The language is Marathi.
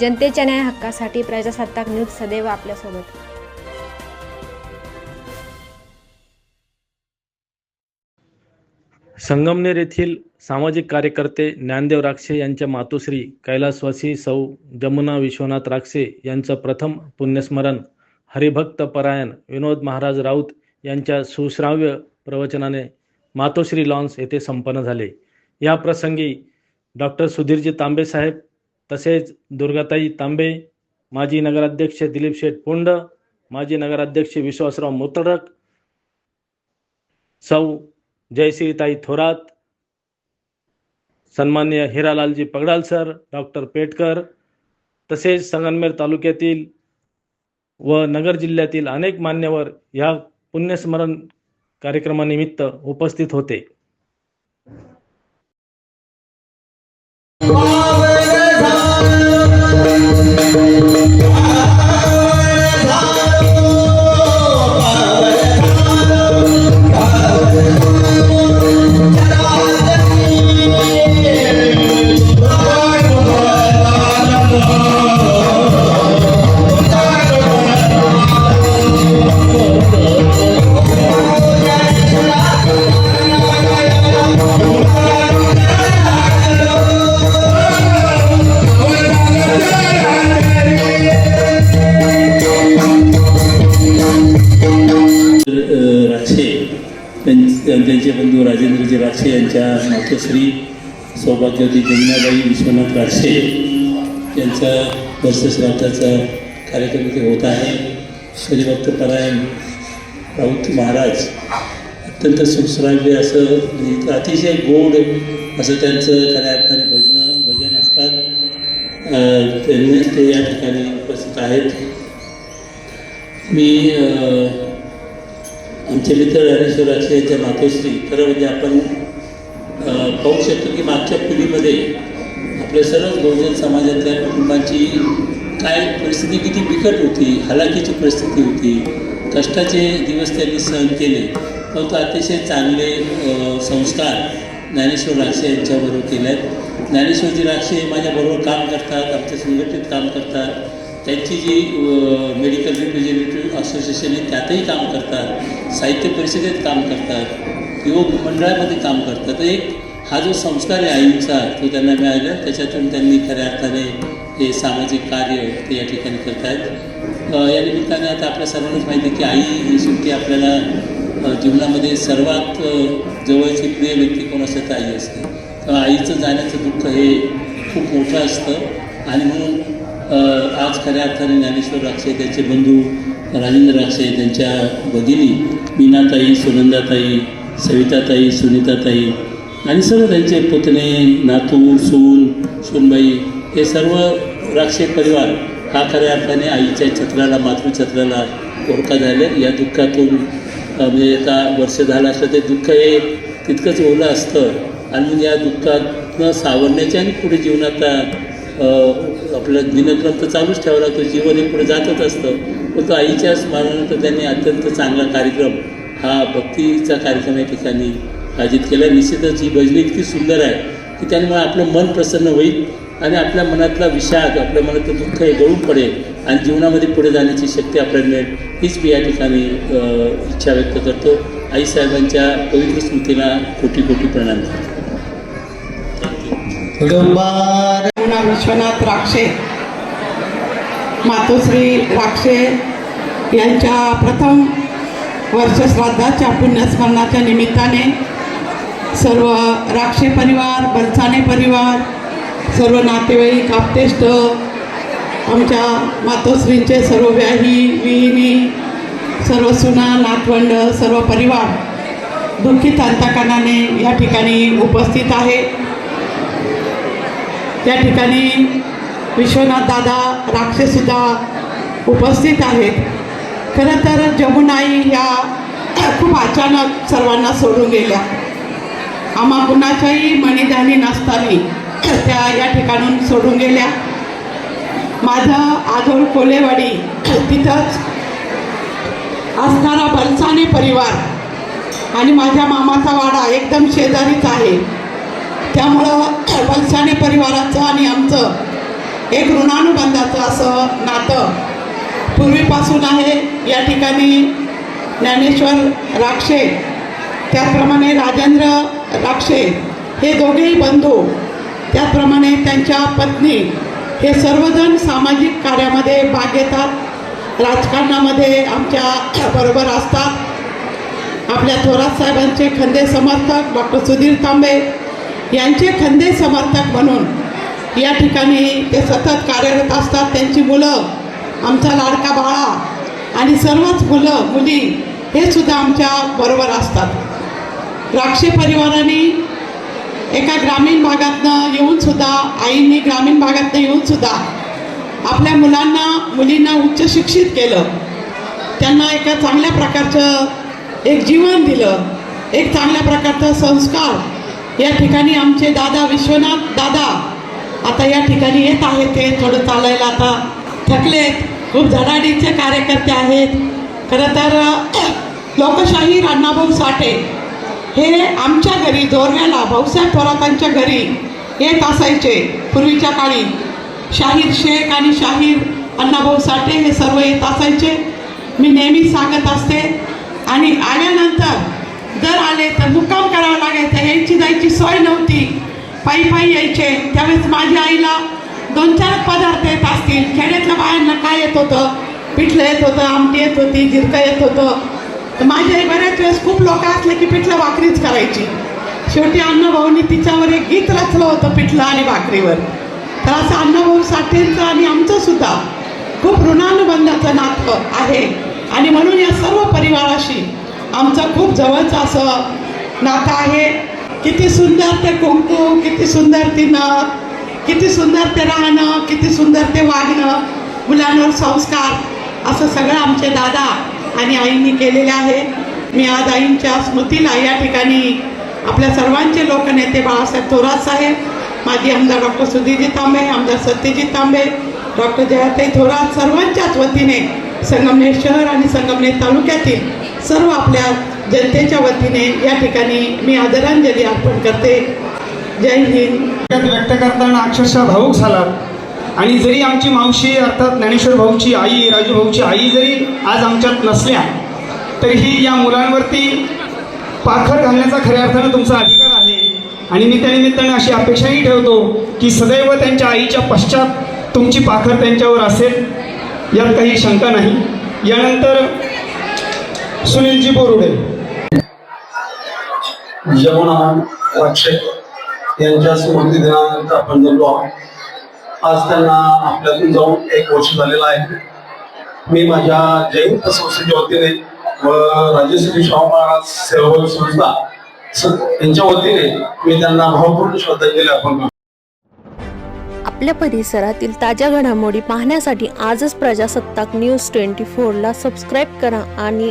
जनतेच्या न्याय हक्कासाठी प्रजासत्ताक न्यूज सदैव आपल्यासोबत. संगमनेर येथील सामाजिक कार्यकर्ते ज्ञानदेव राक्षे यांच्या मातोश्री कैलासवासी सौ जमुना विश्वनाथ राक्षे यांचं प्रथम पुण्यस्मरण हरिभक्त परायण विनोद महाराज राऊत यांच्या सुश्राव्य प्रवचनाने मातोश्री लॉन्स येथे संपन्न झाले. या प्रसंगी डॉक्टर सुधीरजी तांबे साहेब तसेच दुर्गाताई तांबे माजी नगराध्यक्ष दिलीप शेठ पुंड माजी नगराध्यक्ष विश्वासराव मुतडक सौ जयश्रीताई थोरात सन्मान्य हिरालालजी पगडाल सर डॉक्टर पेटकर तसेच संगमनेर तालुक्यातील व नगर जिल्ह्यातील अनेक मान्यवर या पुण्यस्मरण कार्यक्रमानिमित्त उपस्थित होते. राक्षे त्यां- त्यांचे बंधू राजेंद्रजी राक्षे यांच्या मातोश्री सौभाग्यवती जमुनाबाई विश्वनाथ राक्षे यांचा वर्षश्राद्धाचा कार्यक्रम इथे होत आहे. श्रीभक्त परायण राऊत महाराज अत्यंत सुश्राव्य असं म्हणजे अतिशय गोड असं त्यांचं खऱ्या अर्थाने भजन भजन असतात. त्यांनी ते या ठिकाणी उपस्थित आहेत. मी आमचे मित्र ज्ञानेश्वर राक्षे यांच्या मातोश्री खरं म्हणजे आपण पाहू शकतो की मागच्या पिढीमध्ये आपल्या सर्वच बहुजन समाजातल्या कुटुंबांची काय परिस्थिती किती बिकट होती हलाखीची परिस्थिती होती कष्टाचे दिवस त्यांनी सहन केले. परंतु अतिशय चांगले संस्कार ज्ञानेश्वर राक्षे यांच्याबरोबर केले आहेत ज्ञानेश्वरजी राक्षे माझ्याबरोबर काम करतात आमच्या संघटित काम करतात. त्यांची जी मेडिकल रिप्रेझेंटेटिव्ह असोसिएशन आहे त्यातही काम करतात. साहित्य परिषदेत काम करतात. युवक मंडळामध्ये काम करतात. तर एक हा जो संस्कार आहे आईंचा तो त्यांना मिळाला. त्याच्यातून त्यांनी खऱ्या अर्थाने हे सामाजिक कार्य ते या ठिकाणी करत आहेत या निमित्ताने आता आपल्या सर्वांनाच माहिती आहे की आई ही शेवटी आपल्याला जीवनामध्ये सर्वात जवळची प्रिय व्यक्ती कोण असते तर आई असते. तर आईचं जाण्याचं दुःख हे खूप मोठं असतं. आणि म्हणून आज खऱ्या अर्थाने ज्ञानेश्वर राक्षे त्यांचे बंधू राजेंद्र राक्षे त्यांच्या भगिनी मीनाताई सुनंदाताई सविताताई सुनीताताई आणि सर्व त्यांचे पुतणे नातू सून सुनबाई हे सर्व राक्षे परिवार हा खऱ्या अर्थाने आईच्या छत्राला मातृछत्राला ओळखा झाले. या दुःखातून म्हणजे आता वर्ष झालं असलं ते दुःख हे तितकंच ओलं असतं. आणि मग या दुःखातनं सावरण्याचे आणि पुढे जीवनात आपलं दिनक्रम तर चालूच ठेवला लागतो जीवन हे पुढे जातच असतं. पण तो आईच्या स्मरणानंतर त्यांनी अत्यंत चांगला कार्यक्रम हा भक्तीचा कार्यक्रम या ठिकाणी आयोजित केला. निश्चितच ही भजनी इतकी सुंदर आहे की त्यामुळे आपलं मन प्रसन्न होईल आणि आपल्या मनातला विषाद आपल्या मनातलं दुःख हे गळून पडेल आणि जीवनामध्ये पुढे जाण्याची शक्ती आपल्याला मिळेल हीच मी या ठिकाणी इच्छा व्यक्त करतो. आईसाहेबांच्या पवित्र स्मृतीला कोटी कोटी प्रणाम. करतो विश्वनाथ राक्षे मातोश्री राक्षे यांच्या प्रथम वर्षश्राद्धाच्या पुण्यस्मरणाच्या निमित्ताने सर्व राक्षे परिवार बलसाने परिवार सर्व नातेवाईक आपतेष्ट आमच्या मातोश्रींचे सर्व व्याही विहिणी सर्व सुना नातवंड सर्व परिवार दुःखित अंतकरणाने या ठिकाणी उपस्थित आहे. त्या ठिकाणी विश्वनाथ दादा राक्षसुद्धा उपस्थित आहेत. खरं तर जमुनाई ह्या खूप अचानक सर्वांना सोडून गेल्या. आम्हा कुणाच्याही मणिधानी नसताना त्या या ठिकाणून सोडून गेल्या. माझं आदोळ कोलेवाडी तिथंच असणारा बलसाने परिवार आणि माझ्या मामाचा वाडा एकदम शेजारीच आहे. त्यामुळं वलसाने परिवाराचं आणि आमचं एक ऋणानुबंधाचं असं नातं पूर्वीपासून आहे. या ठिकाणी ज्ञानेश्वर राक्षे त्याचप्रमाणे राजेंद्र राक्षे हे दोघेही बंधू त्याचप्रमाणे त्यांच्या पत्नी हे सर्वजण सामाजिक कार्यामध्ये भाग घेतात. राजकारणामध्ये आमच्या बरोबर असतात. आपल्या थोरात साहेबांचे खंदे समर्थक डॉक्टर सुधीर तांबे यांचे खंदे समर्थक म्हणून या ठिकाणी ते सतत कार्यरत असतात. त्यांची मुलं आमचा लाडका बाळा आणि सर्वच मुलं मुली हे सुद्धा आमच्या बरोबर असतात. राक्षे परिवाराने एका ग्रामीण भागातनं येऊन सुद्धा आईंनी ग्रामीण भागातनं येऊन सुद्धा आपल्या मुलांना मुलींना उच्च शिक्षित केलं. त्यांना एका चांगल्या प्रकारचं एक जीवन दिलं एक चांगल्या प्रकारचा संस्कार या ठिकाणी आमचे दादा विश्वनाथ दादा आता या ठिकाणी येत आहेत ते थोडं चालायला आता थकलेत. खूप धडाडीचे कार्यकर्ते आहेत. खरं तर लोकशाही अण्णाभाऊ साठे हे आमच्या घरी जोरव्याला भाऊसाहेब थोरातांच्या घरी येत असायचे पूर्वीच्या काळी. शाहीर शेख आणि शाहीर अण्णाभाऊ साठे हे सर्व येत असायचे. मी नेहमी सांगत असते. आणि आल्यानंतर यायची जायची सोय नव्हती. पायी पायी यायचे. त्यावेळेस माझ्या आईला दोन चार पदार्थ येत असतील. खेड्यातल्या बायांना काय येत होतं? पिठलं येत होतं आमटी येत होती जिरकं येत होतं. तर माझी आई बऱ्याच वेळेस खूप लोक असले की पिठलं भाकरीच करायची. शेवटी अण्णाभाऊनी तिच्यावर एक गीत रचलं होतं पिठलं आणि भाकरीवर तर असं अण्णाभाऊ साठेंचं आणि आमचं सुद्धा खूप ऋणानुबंधाचं नातं आहे. आणि म्हणून या सर्व परिवाराशी आमचं खूप जवळचं असं नातं आहे. किती सुंदर ते कुंकू किती सुंदर ती नथ किती सुंदर ते राहणं किती सुंदर ते वागणं मुलांवर संस्कार असं सगळं आमचे दादा आणि आईंनी केलेले आहे. मी आज आईंच्या स्मृतीला या ठिकाणी आपल्या सर्वांचे लोकनेते बाळासाहेब थोरात साहेब माजी आमदार डॉक्टर सुधीरजी तांबे आमदार सत्यजित तांबे डॉक्टर जयाताई थोरात सर्वांच्याच वतीने संगमनेर शहर आणि संगमनेर तालुक्यातील सर्व आपल्या जनतेच्या वतीने या ठिकाणी मी आदरांजली अर्पण करते. जय हिंद. त्यात व्यक्त करताना अक्षरशः भाऊक झाला आणि जरी आमची मावशी अर्थात ज्ञानेश्वर भाऊची आई राजू भाऊची आई जरी आज आमच्यात नसल्या तरीही या मुलांवरती पाखर घालण्याचा खऱ्या अर्थानं तुमचा अधिकार आहे. आणि मी त्या निमित्ताने अशी अपेक्षाही ठेवतो की सदैव त्यांच्या आईच्या पश्चात तुमची पाखर त्यांच्यावर असेल यात काही शंका नाही. यानंतर सुनीलजी बोरुडे यमुना राक्षे यांच्या स्मृती दिनानिमित्त आपण जमलो आहोत. आज त्यांना आपल्यातून जाऊन एक वर्ष झालेलं आहे. मी माझ्या जयंत संस्थेच्या वतीने व राजश्री शाहू महाराज सेवाभावी संस्था यांच्या वतीने मी त्यांना भावपूर्ण श्रद्धांजली अर्पण करतो. आपल्या परिसरातील ताज्या घडामोडी पाहण्यासाठी आजच प्रजासत्ताक न्यूज ट्वेंटी फोरला सबस्क्राईब करा आणि